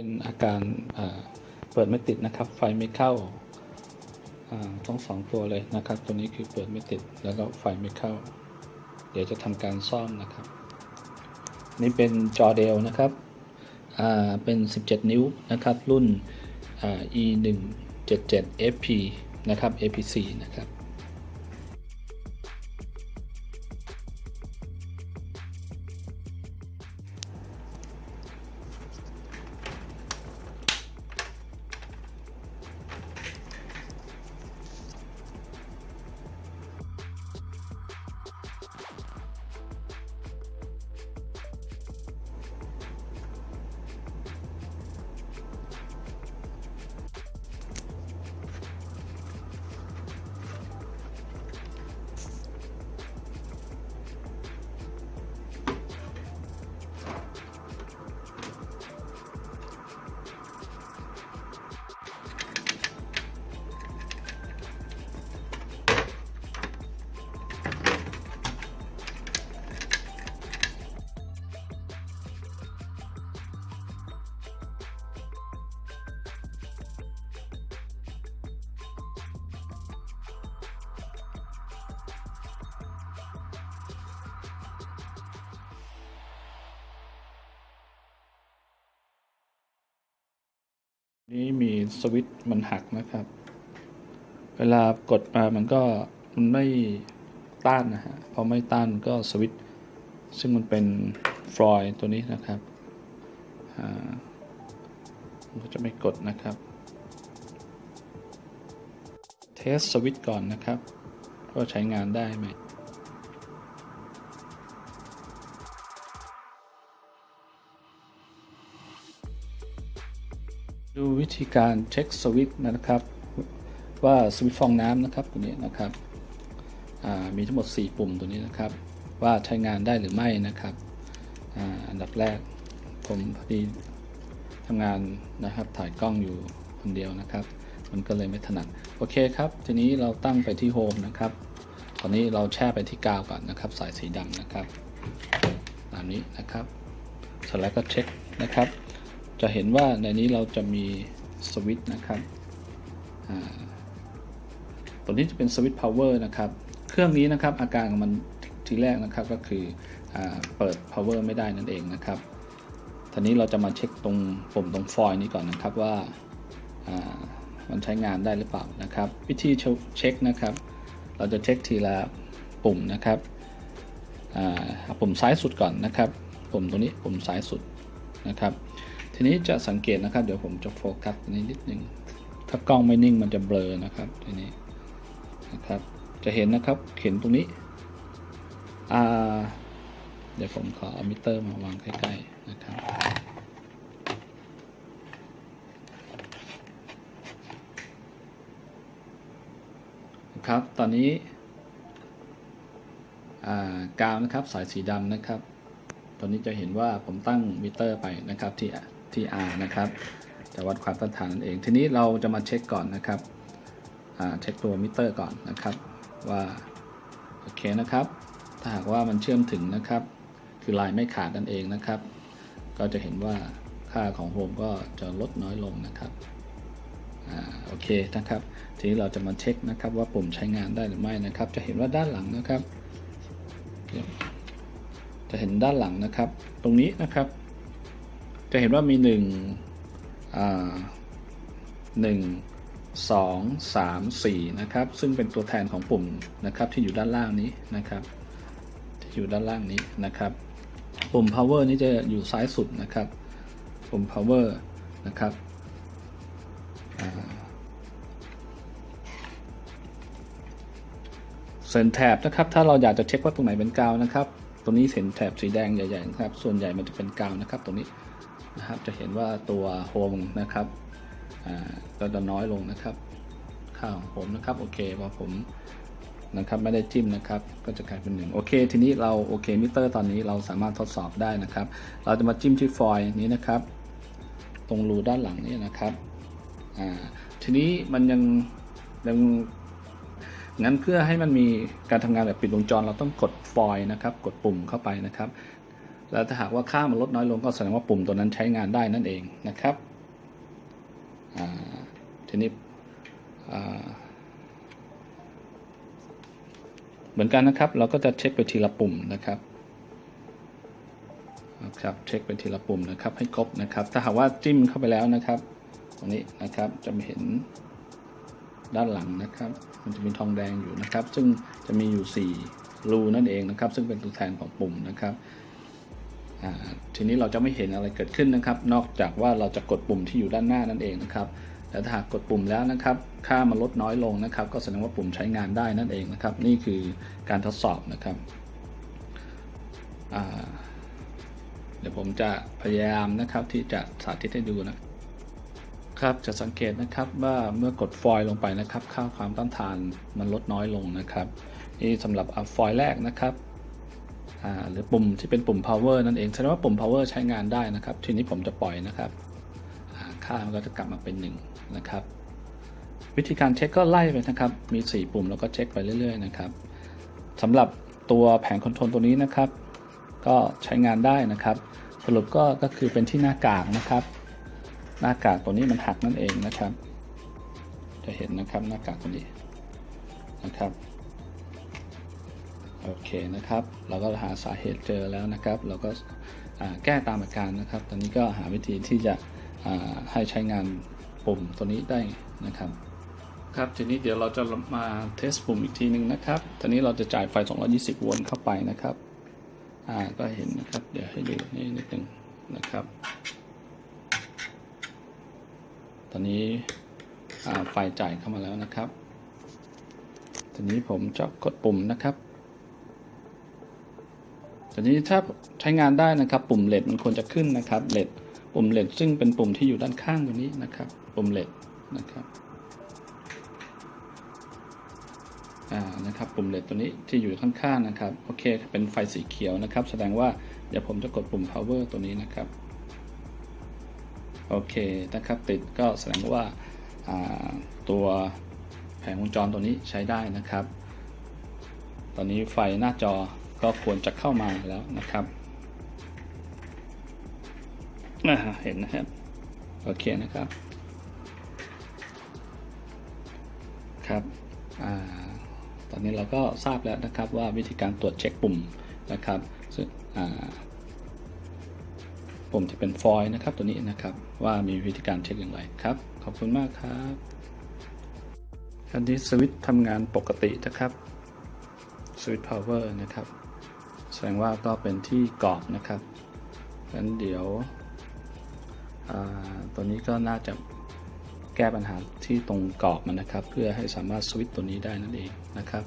เป็นอาการเปิดไม่ติดนะครับ ไฟไม่เข้าอ่าทั้งสองตัวเลยนะครับ ตัวนี้คือเปิดไม่ติดแล้วก็ไฟไม่เข้า เดี๋ยวจะทำการซ่อมนะครับ นี่เป็นจอเดลนะครับอ่าเป็น 17 นิ้วนะครับ รุ่นอ่า e 1 7 7 fp นะครับ apc นะครับ นี้มีสวิตช์มันหักนะครับ เวลากดมามันก็มันไม่ต้านนะฮะ พอไม่ต้านก็สวิตช์ซึ่งมันเป็นฟลอยด์ตัวนี้นะครับอ่ามันก็จะไม่กดนะครับ เทสสวิตช์ก่อนนะครับว่าใช้งานได้ไหม ดูวิธีการเช็คสวิตช์นะครับ ว่าสวิตช์ฟองน้ำนะครับตัวนี้นะครับมีทั้งหมด 4 ปุ่มตัวนี้นะครับ ว่าใช้งานได้หรือไม่นะครับออันดับแรกผมพอดีทำงานนะครับถ่ายกล้องอยู่คนเดียวนะครับ มันก็เลยไม่ถนัดโอเคครับ ทีนี้เราตั้งไปที่โฮมนะครับ ตอนนี้เราแช่ไปที่กาวก่อนนะครับ สายสีดำนะครับ ตามนี้นะครับเสร็จแล้วก็เช็คนะครับ จะเห็นว่าในนี้เราจะมีสวิตช์นะครับตัวนี้จะเป็นสวิตช์พาวเวอร์นะครับ เครื่องนี้นะครับอาการของมันทีแรกนะครับก็คืออเปิด power ไม่ได้นั่นเองนะครับทีนี้เราจะมาเช็คตรงปุ่มตรงฟอยล์นี้ก่อนนะครับว่ามันใช้งานได้หรือเปล่านะครับ วิธีเช็คนะครับ เราจะเช็คทีละปุ่มนะครับปุ่มซ้ายสุดก่อนนะครับ ปุ่มตัวนี้ปุ่มซ้ายสุดนะครับ ทีนี้จะสังเกตนะครับ เดี๋ยวผมจะโฟกัสนี้นิดนึง ถ้ากล้องไม่นิ่งมันจะเบลอนะครับ ทีนี้นะครับ จะเห็นนะครับ เห็นตรงนี้อ่าเดี๋ยวผมขอเอามิเตอร์มาวางใกล้ๆนะครับ ครับ ตอนนี้อ่ากาวนะครับสายสีดำนะครับ ตอนนี้จะเห็นว่าผมตั้งมิเตอร์ไปนะครับที่ ที่ R นะครับจะวัดความต้านทานนั่นเอง ทีนี้เราจะมาเช็คก่อนนะครับเช็คตัวมิเตอร์ก่อนนะครับว่าโอเคนะครับ ถ้าหากว่ามันเชื่อมถึงนะครับ คือลายไม่ขาดนั่นเองนะครับ ก็จะเห็นว่าค่าของโฮมก็จะลดน้อยลงนะครับอโอเคนะครับ ทีนี้เราจะมาเช็คนะครับว่าปุ่มใช้งานได้หรือไม่นะครับ จะเห็นว่าด้านหลังนะครับ จะเห็นด้านหลังนะครับ ตรงนี้นะครับ จะเห็นว่ามีหนึ่งหนึ่งสองสามสี่นะครับ ซึ่งเป็นตัวแทนของปุ่มนะครับที่อยู่ด้านล่างนี้นะครับ ที่อยู่ด้านล่างนี้นะครับ ปุ่ม power นี้จะอยู่ซ้ายสุดนะครับ ปุ่ม power นะครับเส้นแถบนะครับ ถ้าเราอยากจะเช็คว่าตรงไหนเป็นกาวนะครับตรงนี้เห็นแถบสีแดงใหญ่ๆนะครับ ส่วนใหญ่มันจะเป็นกาวนะครับตรงนี้ นะครับจะเห็นว่าตัวโฮมนะครับก็จะน้อยลงนะครับค่าของผมนะครับโอเคพอผมนะครับไม่ได้จิ้มนะครับ ก็จะกลายเป็นหนึ่งโอเค ทีนี้เราโอเคมิเตอร์ตอนนี้เราสามารถทดสอบได้นะครับ เราจะมาจิ้มที่ฟอยล์นี้นะครับ ตรงรูด้านหลังนี้นะครับอ่าทีนี้มันยังยังงั้นเพื่อให้มันมีการทำงานแบบปิดวงจร เราต้องกดฟอยล์นะครับ กดปุ่มเข้าไปนะครับ แล้วถ้าหากว่าค่ามันลดน้อยลงก็แสดงว่าปุ่มตัวนั้นใช้งานได้นั่นเองนะครับทีนี้เหมือนกันนะครับ เราก็จะเช็คไปทีละปุ่มนะครับนะครับเช็คไปทีละปุ่มนะครับ ให้ครบนะครับ ถ้าหากว่าจิ้มเข้าไปแล้วนะครับตรงนี้นะครับจะเห็นด้านหลังนะครับ มันจะมีทองแดงอยู่นะครับ ซึ่งจะมีอยู่ 4 รูนั่นเองนะครับ ซึ่งเป็นตัวแทนของปุ่มนะครับ ทีนี้เราจะไม่เห็นอะไรเกิดขึ้นนะครับ นอกจากว่าเราจะกดปุ่มที่อยู่ด้านหน้านั่นเองนะครับแต่ถ้าหากกดปุ่มแล้วนะครับ ค่ามันลดน้อยลงนะครับ ก็แสดงว่าปุ่มใช้งานได้นั่นเองนะครับ นี่คือการทดสอบนะครับเดี๋ยวผมจะพยายามนะครับที่จะสาธิตให้ดูนะครับจะสังเกตนะครับว่าเมื่อกดฟอยล์ลงไปนะครับ ค่าความต้านทานมันลดน้อยลงนะครับนี่สำหรับฟอยล์แรกนะครับ หรือปุ่มที่เป็นปุ่ม power นั่นเองแสดงว่าปุ่ม power ใช้งานได้นะครับ ทีนี้ผมจะปล่อยนะครับค่ามันก็จะกลับมาเป็น1นะครับ วิธีการเช็คก็ไล่ไปนะครับ มี 4 ปุ่มแล้วก็เช็คไปเรื่อยๆนะครับสำหรับตัวแผงคอนโทรลตัวนี้นะครับ ก็ใช้งานได้นะครับ สรุปก็ก็คือเป็นที่หน้ากากนะครับ หน้ากากตัวนี้มันหักนั่นเองนะครับ จะเห็นนะครับหน้ากากตัวนี้นะครับ โอเคนะครับ เราก็หาสาเหตุเจอแล้วนะครับ เราก็แก้ตามอาการนะครับ ตอนนี้ก็หาวิธีที่จะให้ใช้งานปุ่มตัวนี้ได้นะครับครับทีนี้เดี๋ยวเราจะมาเทสปุ่มอีกทีหนึ่งนะครับตอนนี้เราจะจ่ายไฟ 220 โวลต์เข้าไปนะครับอ่าก็เห็นนะครับ เดี๋ยวให้ดูนี่นิดหนึ่งนะครับ ตอนนี้ไฟจ่ายเข้ามาแล้วนะครับ ทีนี้ผมจะกดปุ่มนะครับ ทีนี้ถ้าใช้งานได้นะครับ ปุ่มเลดมันควรจะขึ้นนะครับเลดปุ่มเลดซึ่งเป็นปุ่มที่อยู่ด้านข้างตรงนี้นะครับ ปุ่มเลดนะครับอ่านะครับปุ่มเลดตัวนี้ที่อยู่ข้างๆนะครับโอเคเป็นไฟสีเขียวนะครับ แสดงว่าเดี๋ยวผมจะกดปุ่ม power ตัวนี้นะครับโอเคนะครับติดก็แสดงว่าอ่าตัวแผงวงจรตัวนี้ใช้ได้นะครับ ตอนนี้ไฟหน้าจอ ก็ควรจะเข้ามาแล้วนะครับเห็นนะครับ โอเคนะครับ ครับอตอนนี้เราก็ทราบแล้วนะครับว่าวิธีการตรวจเช็คปุ่มนะครับซึ่งปุ่มที่เป็นฟอยล์นะครับตัวนี้นะครับว่ามีวิธีการเช็คอย่างไรครับ ขอบคุณมากครับอันนี้สวิตช์ทำงานปกตินะครับสวิตช์พาวเวอร์นะครับ แสดงว่าก็เป็นที่กรอบนะครับงั้นเดี๋ยวตัวนี้ก็น่าจะแก้ปัญหาที่ตรงกรอบมันนะครับ เพื่อให้สามารถสวิตช์ตัวนี้ได้นั่นเองนะครับ